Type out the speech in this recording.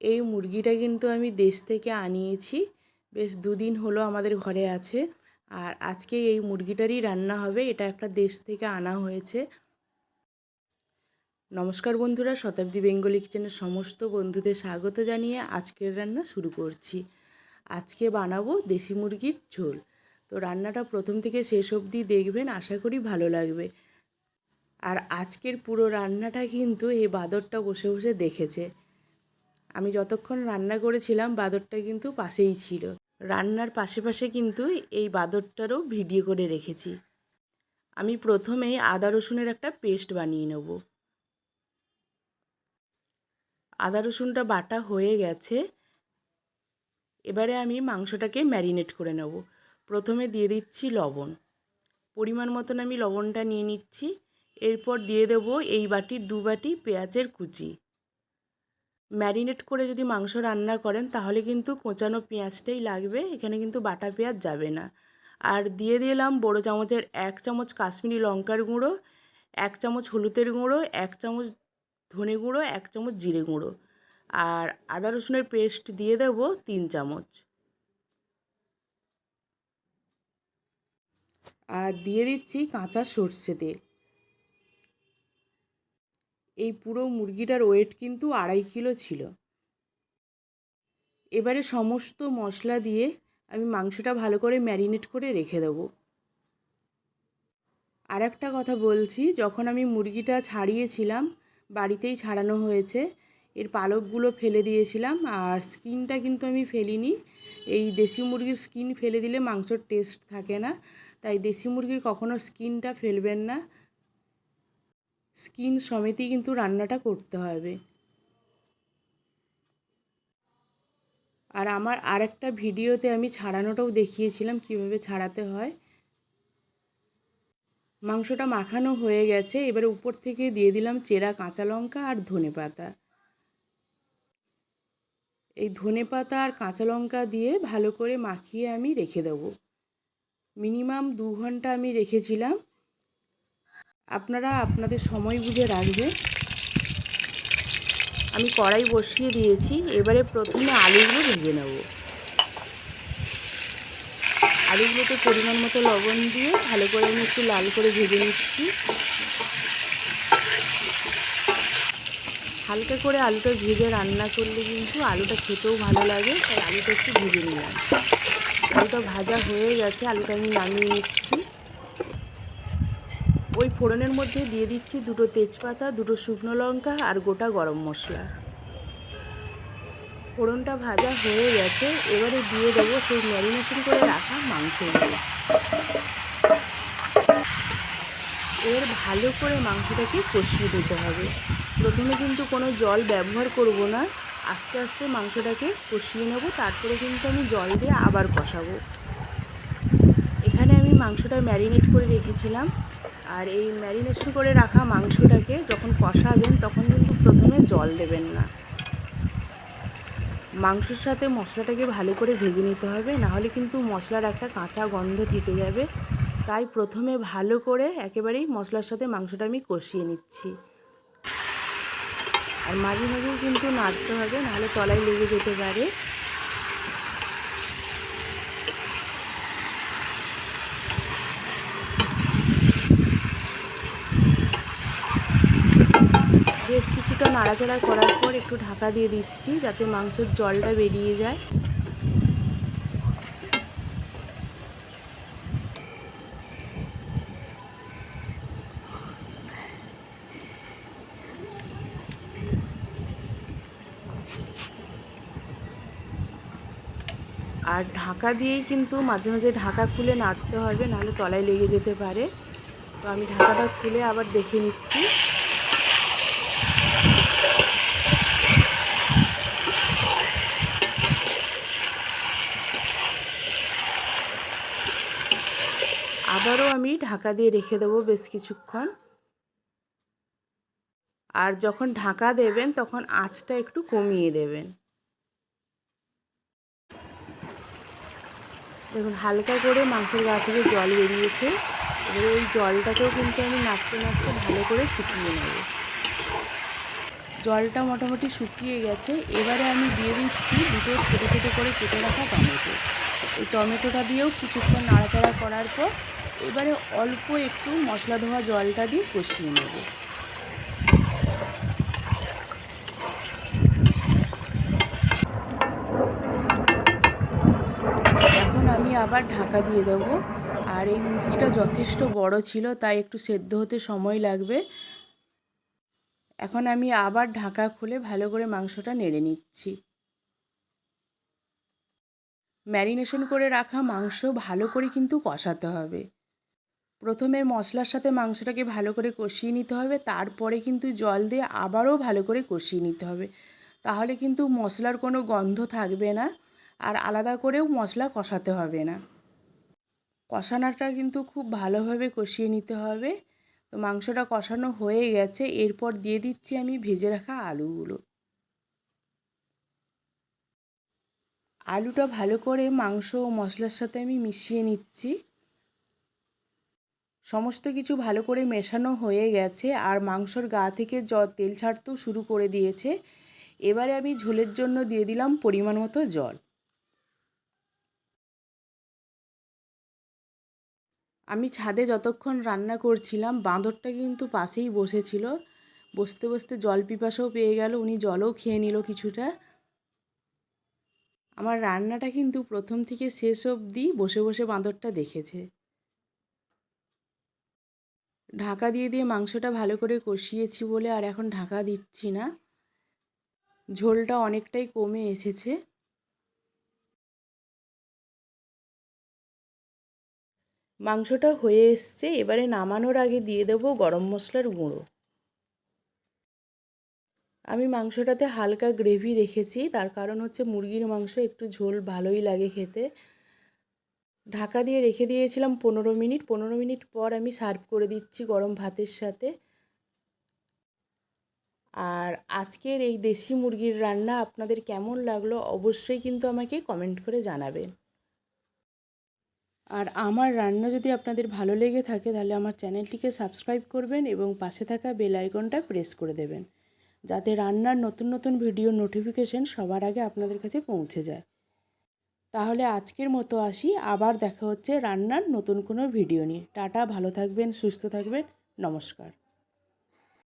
এই মুরগিটা কিন্তু আমি দেশ থেকে আনিয়েছি। বেশ দুদিন হলো আমাদের ঘরে আছে। আর আজকে এই মুরগিটারই রান্না হবে, এটা একটা দেশ থেকে আনা হয়েছে। নমস্কার বন্ধুরা, শতাব্দী বেঙ্গলি কিচেনের সমস্ত বন্ধুদের স্বাগত জানিয়ে আজকের রান্না শুরু করছি। আজকে বানাবো দেশি মুরগির ঝোল। তো রান্নাটা প্রথম থেকে শেষ অবধি দেখবেন, আশা করি ভালো লাগবে। আর আজকের পুরো রান্নাটা কিন্তু এই বাদরটা বসে বসে দেখেছে। আমি যতক্ষণ রান্না করেছিলাম বাদরটা কিন্তু পাশেই ছিল। রান্নার পাশে পাশে কিন্তু এই বাদরটারও ভিডিও করে রেখেছি। আমি প্রথমেই আদা রসুনের একটা পেস্ট বানিয়ে নেব। আদা রসুনটা বাটা হয়ে গেছে। এবারে আমি মাংসটাকে ম্যারিনেট করে নেব। প্রথমে দিয়ে দিচ্ছি লবণ। পরিমাণ মতন আমি লবণটা নিয়ে নিচ্ছি। এরপর দিয়ে দেব এই বাটির দু বাটি পেঁয়াজের কুচি। ম্যারিনেট করে যদি মাংস রান্না করেন, তাহলে কিন্তু কোঁচানো পেঁয়াজটাই লাগবে, এখানে কিন্তু বাটা পেঁয়াজ যাবে না। আর দিয়ে দিলাম বড় চামচের এক চামচ কাশ্মীরি লঙ্কার গুঁড়ো, এক চামচ হলুদের গুঁড়ো, এক চামচ ধনে গুঁড়ো, এক চামচ জিরে গুঁড়ো। আর আদা রসুনের পেস্ট দিয়ে দেব তিন চামচ। আর দিয়ে দিচ্ছি কাঁচা সর্ষে তেল। এই পুরো মুরগিটার ওয়েট কিন্তু আড়াই কিলো ছিল। এবারে সমস্ত মশলা দিয়ে আমি মাংসটা ভালো করে ম্যারিনেট করে রেখে দেবো। আর একটা কথা বলছি, যখন আমি মুরগিটা ছাড়িয়েছিলাম, বাড়িতেই ছাড়ানো হয়েছে, এর পালকগুলো ফেলে দিয়েছিলাম আর স্কিনটা কিন্তু আমি ফেলিনি। এই দেশি মুরগির স্কিন ফেলে দিলে মাংসর টেস্ট থাকে না, তাই দেশি মুরগির কখনো স্কিনটা ফেলবেন না। স্কিন সমেতই কিন্তু রান্নাটা করতে হবে। আর আমার আরেকটা ভিডিওতে আমি ছাড়ানোটাও দেখিয়েছিলাম কীভাবে ছাড়াতে হয়। মাংসটা মাখানো হয়ে গেছে, এবারে উপর থেকে দিয়ে দিলাম চেরা কাঁচা লঙ্কা আর ধনে পাতা। এই ধনে পাতা আর কাঁচা লঙ্কা দিয়ে ভালো করে মাখিয়ে আমি রেখে দেবো। মিনিমাম দু ঘণ্টা আমি রেখেছিলাম। আপনারা আপনাদের সময় বুঝে রাখবেন। আমি কড়াই বসিয়ে দিয়েছি, এবারে প্রথমে আলুগুলো ভেজে নেব। আলুগুলোতে পরিমাণ মতো লবণ দিয়ে ভালো করে আমি একটু লাল করে ভেজে নিচ্ছি। হালকা করে আলুটা ভেজে রান্না করলে কিন্তু আলুটা খেতেও ভালো লাগে, তাই আলুটা একটু ভেজে নিলাম। আলুটা ভাজা হয়ে গেছে, আলুটা আমি নামিয়ে নিচ্ছি। ওই ফোড়নের মধ্যে দিয়ে দিচ্ছি দুটো তেজপাতা, দুটো শুকনো লঙ্কা আর গোটা গরম মশলা। ফোড়নটা ভাজা হয়ে গেছে, এবারে দিয়ে দেবো সেই ম্যারিনেশন করে রাখা মাংসগুলো। এর ভালো করে মাংসটাকে কষিয়ে দিতে হবে। প্রথমে কিন্তু কোনো জল ব্যবহার করব না। আস্তে আস্তে মাংসটাকে কষিয়ে নেব, তারপরে কিন্তু আমি জল দিয়ে আবার কষাবো। এখানে আমি মাংসটা ম্যারিনেট করে রেখেছিলাম। আর এই ম্যারিনেশন করে রাখা মাংসটাকে যখন কষাবেন, তখন কিন্তু প্রথমে জল দেবেন না। মাংসর সাথে মশলাটাকে ভালো করে ভেজে নিতে হবে নাহলে কিন্তু মশলার একটা কাঁচা গন্ধ থেকে যাবে। তাই প্রথমে ভালো করে একেবারেই মশলার সাথে মাংসটা আমি কষিয়ে নিচ্ছি। আর মাঝে মাঝেও কিন্তু নাড়তে হবে নাহলে তলায় লেগে যেতে পারে। বেশ কিছুটা নাড়াচাড়া করার পর একটু ঢাকা দিয়ে দিচ্ছি যাতে মাংসের জলটা বেরিয়ে যায়। আর ঢাকা দিয়েই কিন্তু মাঝে মাঝে ঢাকা খুলে নাড়তে হবে, নাহলে তলায় লেগে যেতে পারে। তো আমি ঢাকাটা খুলে আবার দেখে নিচ্ছি। আবারও আমি ঢাকা দিয়ে রেখে দেবো বেশ কিছুক্ষণ। আর যখন ঢাকা দেবেন, তখন আঁচটা একটু কমিয়ে দেবেন। দেখুন, হালকা করে মাংসের গা থেকে জল বেরিয়েছে। এবারে ওই জলটাকেও কিন্তু আমি নাড়তে নাড়তে ভালো করে শুকিয়ে নেব। জলটা মোটামুটি শুকিয়ে গেছে। এবারে আমি দিয়ে দিচ্ছি দুটো ছোটো ছোটো করে কেটে রাখা টমেটো। এই টমেটোটা দিয়েও কিছুক্ষণ নাড়াচাড়া করার পর এবারে অল্প একটু মশলা ধোয়া জলটা দিয়ে কষিয়ে নেব। এখন আমি আবার ঢাকা দিয়ে দেবো। আর এই মুরগিটা যথেষ্ট বড় ছিল, তাই একটু সেদ্ধ হতে সময় লাগবে। এখন আমি আবার ঢাকা খুলে ভালো করে মাংসটা নেড়ে নিচ্ছি। ম্যারিনেশন করে রাখা মাংস ভালো করে কিন্তু কষাতে হবে। প্রথমে মশলার সাথে মাংসটাকে ভালো করে কষিয়ে নিতে হবে, তারপরে কিন্তু জল দিয়ে আবারও ভালো করে কষিয়ে নিতে হবে। তাহলে কিন্তু মশলার কোনো গন্ধ থাকবে না আর আলাদা করেও মশলা কষাতে হবে না। কষানোটা কিন্তু খুব ভালোভাবে কষিয়ে নিতে হবে। তো মাংসটা কষানো হয়ে গেছে, এরপর দিয়ে দিচ্ছি আমি ভেজে রাখা আলুগুলো। আলুটা ভালো করে মাংস ও মশলার সাথে আমি মিশিয়ে নিচ্ছি। সমস্ত কিছু ভালো করে মেশানো হয়ে গেছে আর মাংসর গা থেকে জ তেল ছাড়তেও শুরু করে দিয়েছে। এবারে আমি ঝোলের জন্য দিয়ে দিলাম পরিমাণ মতো জল। আমি ছাদে যতক্ষণ রান্না করছিলাম, বাঁদরটা কিন্তু পাশেই বসেছিল। বসতে বসতে জল পিপাসাও পেয়ে গেল, উনি জলও খেয়ে নিল কিছুটা। আমার রান্নাটা কিন্তু প্রথম থেকে শেষ অবধি বসে বসে বাঁদরটা দেখেছে। ঢাকা দিয়ে দিয়ে মাংসটা ভালো করে কষিয়েছি বলে আর এখন ঢাকা দিচ্ছি না। ঝোলটা অনেকটাই কমে এসেছে। মাংসটা হয়ে এসছে, এবারে নামানোর আগে দিয়ে দেবো গরম মশলার গুঁড়ো। আমি মাংসটাতে হালকা গ্রেভি রেখেছি, তার কারণ হচ্ছে মুরগির মাংস একটু ঝোল ভালোই লাগে খেতে। ঢাকা দিয়ে রেখে দিয়েছিলাম পনেরো মিনিট। পনেরো মিনিট পর আমি সার্ভ করে দিচ্ছি গরম ভাতের সাথে। আর আজকের এই দেশি মুরগির রান্না আপনাদের কেমন লাগল অবশ্যই কিন্তু আমাকে কমেন্ট করে জানাবেন। আর আমার রান্না যদি আপনাদের ভালো লেগে থাকে তাহলে আমার চ্যানেলটিকে সাবস্ক্রাইব করবেন এবং পাশে থাকা বেল আইকনটা প্রেস করে দেবেন। যাতে রান্নার নতুন নতুন ভিডিও নোটিফিকেশন সবার আগে আপনাদের কাছে পৌঁছে যায়। তাহলে আজকের মতো আসি। আবার দেখা হচ্ছে রান্নার নতুন কোনো ভিডিও নিয়ে। টাটা, ভালো থাকবেন, সুস্থ থাকবেন। নমস্কার।